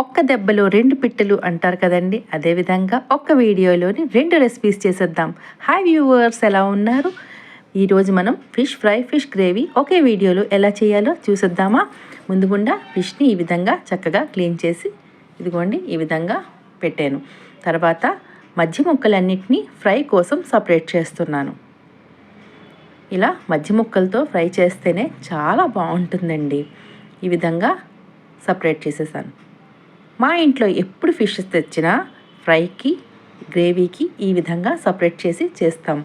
ఒక్క దెబ్బలో రెండు పిట్టలు అంటారు కదండి. అదేవిధంగా ఒక్క వీడియోలోని రెండు రెసిపీస్ చేసేద్దాం. హాయ్ వ్యూవర్స్ ఎలా ఉన్నారు? ఈరోజు మనం ఫిష్ ఫ్రై ఫిష్ గ్రేవీ ఒకే వీడియోలో ఎలా చేయాలో చూసేద్దామా? ముందుగుండా ఫిష్ని ఈ విధంగా చక్కగా క్లీన్ చేసి ఇదిగోండి ఈ విధంగా పెట్టాను. తర్వాత మధ్య ముక్కలన్నిటినీ ఫ్రై కోసం సపరేట్ చేస్తున్నాను. ఇలా మధ్య ముక్కలతో ఫ్రై చేస్తేనే చాలా బాగుంటుందండి. ఈ విధంగా సపరేట్ చేసేసాను. మా ఇంట్లో ఎప్పుడు ఫిష్ తెచ్చినా ఫ్రైకి గ్రేవీకి ఈ విధంగా సపరేట్ చేసి చేస్తాం.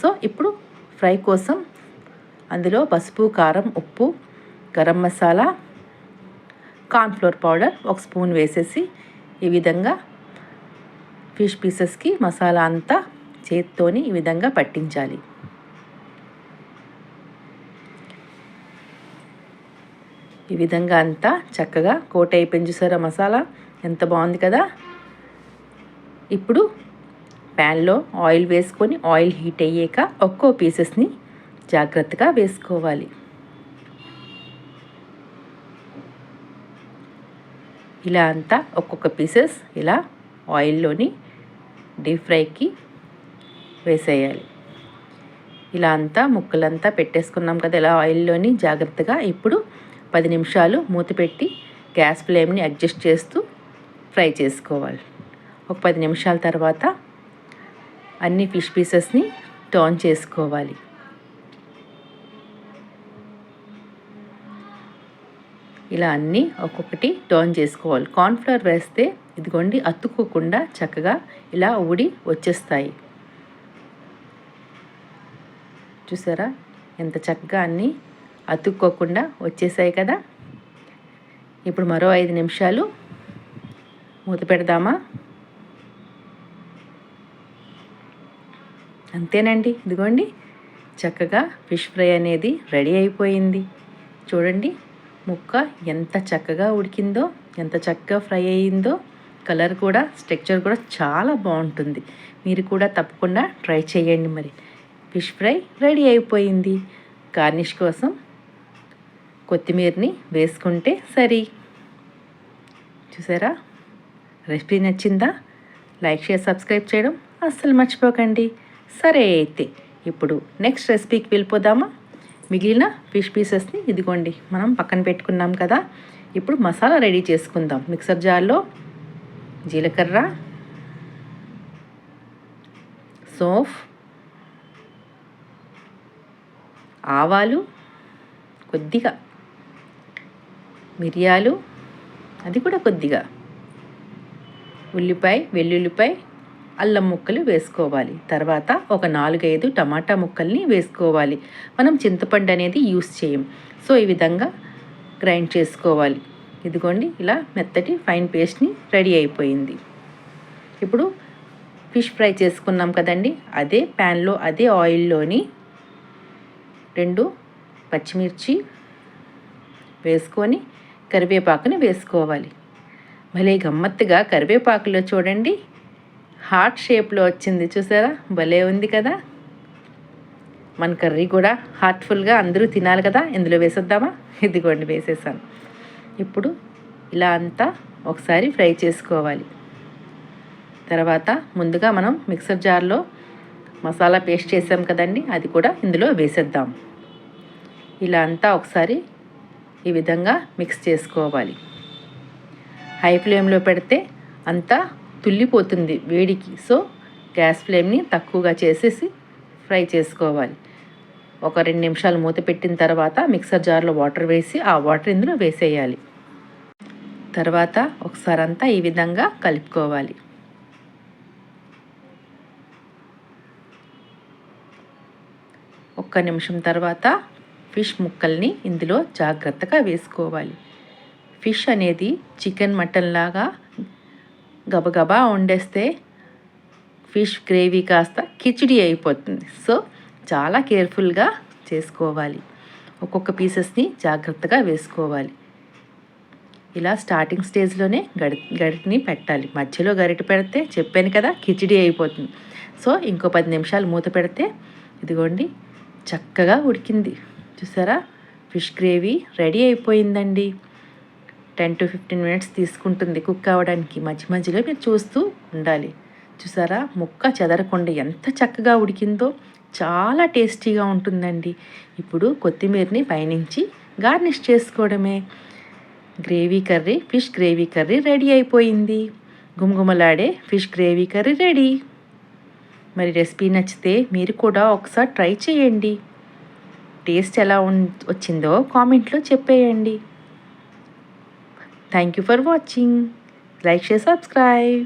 సో ఇప్పుడు ఫ్రై కోసం అందులో పసుపు కారం ఉప్పు గరం మసాలా కార్న్ఫ్లోర్ పౌడర్ ఒక స్పూన్ వేసేసి ఈ విధంగా ఫిష్ పీసెస్కి మసాలా అంతా చేత్తోని ఈ విధంగా పట్టించాలి. ఈ విధంగా అంతా చక్కగా కోట్ అయిపోయింది చూసారా మసాలా? ఎంత బాగుంది కదా? ఇప్పుడు ప్యాన్లో ఆయిల్ వేసుకొని ఆయిల్ హీట్ అయ్యాక ఒక్కో పీసెస్ని జాగ్రత్తగా వేసుకోవాలి. ఇలా అంతా ఒక్కొక్క పీసెస్ ఇలా ఆయిల్లోని డీప్ ఫ్రైకి వేసేయాలి. ఇలా అంతా ముక్కలంతా పెట్టేసుకున్నాం కదా ఇలా ఆయిల్లోని జాగ్రత్తగా ఇప్పుడు పది నిమిషాలు మూత పెట్టి గ్యాస్ ఫ్లేమ్ని అడ్జస్ట్ చేస్తూ ఫ్రై చేసుకోవాలి. ఒక పది నిమిషాల తర్వాత అన్ని ఫిష్ పీసెస్ని టర్న్ చేసుకోవాలి. ఇలా అన్నీ ఒక్కొక్కటి టర్న్ చేసుకోవాలి. కార్న్ఫ్లవర్ వేస్తే ఇదిగోండి అతుక్కోకుండా చక్కగా ఇలా ఊడి వచ్చేస్తాయి. చూసారా? ఎంత చక్కగా అన్నీ అతుక్కోకుండా వచ్చేసాయి కదా. ఇప్పుడు మరో ఐదు నిమిషాలు మూత పెడదామా? అంతేనండి. ఇదిగోండి. చక్కగా ఫిష్ ఫ్రై అనేది రెడీ అయిపోయింది. చూడండి. ముక్క ఎంత చక్కగా ఉడికిందో ఎంత చక్కగా ఫ్రై అయ్యిందో కలర్ కూడా స్ట్రక్చర్ కూడా చాలా బాగుంటుంది. మీరు కూడా తప్పకుండా ట్రై చేయండి మరి. ఫిష్ ఫ్రై రెడీ అయిపోయింది. గార్నిష్ కోసం కొత్తిమీరని వేసుకుంటే సరి. చూసారా? రెసిపీ నచ్చిందా? లైక్ షేర్ సబ్స్క్రైబ్ చేయడం అస్సలు మర్చిపోకండి. సరే అయితే ఇప్పుడు నెక్స్ట్ రెసిపీకి వెళ్ళిపోదామా? మిగిలిన ఫిష్ పీసెస్ని ఇదిగోండి మనం పక్కన పెట్టుకున్నాం కదా. ఇప్పుడు మసాలా రెడీ చేసుకుందాం. మిక్సర్ జార్లో జీలకర్ర సోఫ్ ఆవాలు కొద్దిగా మిరియాలు అది కూడా కొద్దిగా. ఉల్లిపాయ వెల్లుల్లిపాయ అల్లం ముక్కలు వేసుకోవాలి. తర్వాత ఒక నాలుగైదు టమాటా ముక్కల్ని వేసుకోవాలి. మనం చింతపండు అనేది యూస్ చేయం. సో ఈ విధంగా గ్రైండ్ చేసుకోవాలి. ఇదిగోండి ఇలా మెత్తటి ఫైన్ పేస్ట్ని రెడీ అయిపోయింది. ఇప్పుడు ఫిష్ ఫ్రై చేసుకున్నాం కదండి. అదే ప్యాన్లో అదే ఆయిల్లోని రెండు పచ్చిమిర్చి వేసుకొని కరివేపాకుని వేసుకోవాలి. భలే గమ్మత్తుగా కరివేపాకులో చూడండి. హార్ట్ షేప్లో వచ్చింది చూసారా? భలే ఉంది కదా? మన కర్రీ కూడా హార్ట్ఫుల్గా అందరూ తినాలి కదా? ఇందులో వేసేద్దామా? ఇదిగోండి వేసేసాను. ఇప్పుడు ఇలా అంతా ఒకసారి ఫ్రై చేసుకోవాలి. తర్వాత ముందుగా మనం మిక్సర్ జార్లో మసాలా పేస్ట్ చేసాం కదండి అది కూడా ఇందులో వేసేద్దాం. ఇలా అంతా ఒకసారి ఈ విధంగా మిక్స్ చేసుకోవాలి. హై ఫ్లేమ్లో పెడితే అంతా తుల్లిపోతుంది వేడికి. సో గ్యాస్ ఫ్లేమ్ని తక్కువగా చేసేసి ఫ్రై చేసుకోవాలి. ఒక రెండు నిమిషాలు మూత పెట్టిన తర్వాత మిక్సర్ జార్లో వాటర్ వేసి ఆ వాటర్ ఇందులో వేసేయాలి. తర్వాత ఒకసారి అంతా ఈ విధంగా కలుపుకోవాలి. ఒక్క నిమిషం తర్వాత ఫిష్ ముక్కల్ని ఇందులో జాగ్రత్తగా వేసుకోవాలి. ఫిష్ అనేది చికెన్ మటన్ లాగా గబగబా వండేస్తే ఫిష్ గ్రేవీ కాస్త కిచిడి అయిపోతుంది. సో చాలా కేర్ఫుల్గా చేసుకోవాలి. ఒక్కొక్క పీసెస్ని జాగ్రత్తగా వేసుకోవాలి. ఇలా స్టార్టింగ్ స్టేజ్లోనే గడి గరిటిని పెట్టాలి. మధ్యలో గరిట పెడితే చెప్పాను కదా కిచిడి అయిపోతుంది. సో ఇంకో పది నిమిషాలు మూత పెడితే ఇదిగోండి చక్కగా ఉడికింది. చూసారా? ఫిష్ గ్రేవీ రెడీ అయిపోయిందండి. టెన్ టు ఫిఫ్టీన్ మినిట్స్ తీసుకుంటుంది కుక్ అవ్వడానికి మధ్య మధ్యలో మీరు చూస్తూ ఉండాలి. చూసారా? ముక్క చెదరకుండా ఎంత చక్కగా ఉడికిందో చాలా టేస్టీగా ఉంటుందండి. ఇప్పుడు కొత్తిమీరని పైనుంచి గార్నిష్ చేసుకోవడమే. Gravy curry fish gravy curry ready అయిపోయింది. గుమగుమలాడే ఫిష్ గ్రేవీ కర్రీ రెడీ. మరి రెసిపీ నచ్చితే మీరు కూడా ఒకసారి ట్రై చేయండి. టేస్ట్ ఎలా వచ్చిందో కామెంట్లో చెప్పేయండి. Thank you for watching like share subscribe